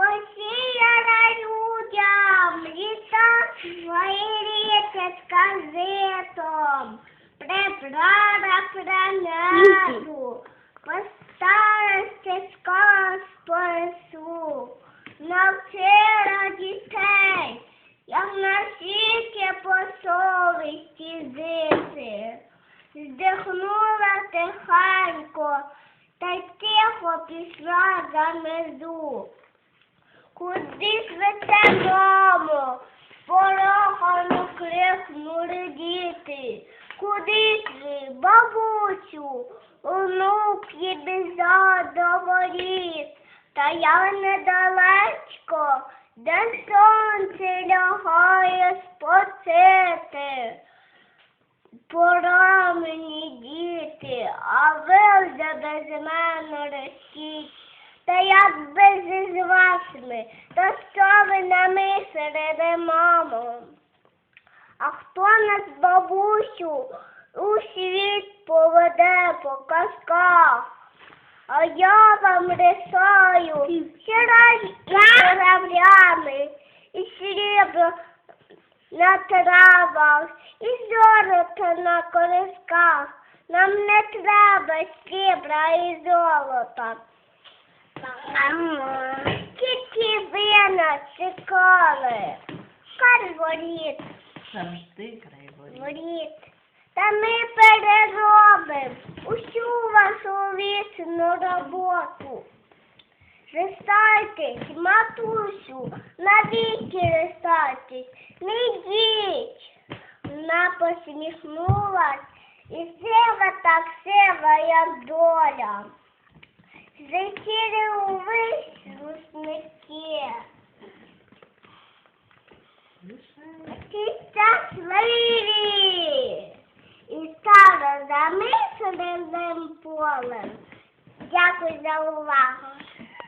посіяла людям літа свої річечка зитом, прибрала планету, постарості сказ понесу, навчила дітей, як на світі по совісті жити. Здихнула тихенько, та й тихо пішла за межу. Куди ж ви це, мамо? Порохано крикнули діти. Куди ж ви, бабусю? Онук біжав до воріт. Та я недалечко, де сонце лягає спочити. Пора мені діти, а ви вже без мене ростіть. Намислили, мамо? А хто нас, бабусю, у світ поведе по казках? А я вам рисаю кораблями і срібло на травах і золото на колисках. Нам не треба срібра і золота. Тільки ви нас чекали. Завжди край воріт. Та ми переробимо усю вашу вічну роботу. Рестайтесь, матусю, навіки рестайтесь, не йдіть. Вона посміхнулась і сива так сива, як доля. Злетіли увесь русники. Ті щасливі і стали замисленим полем. Дякую за увагу.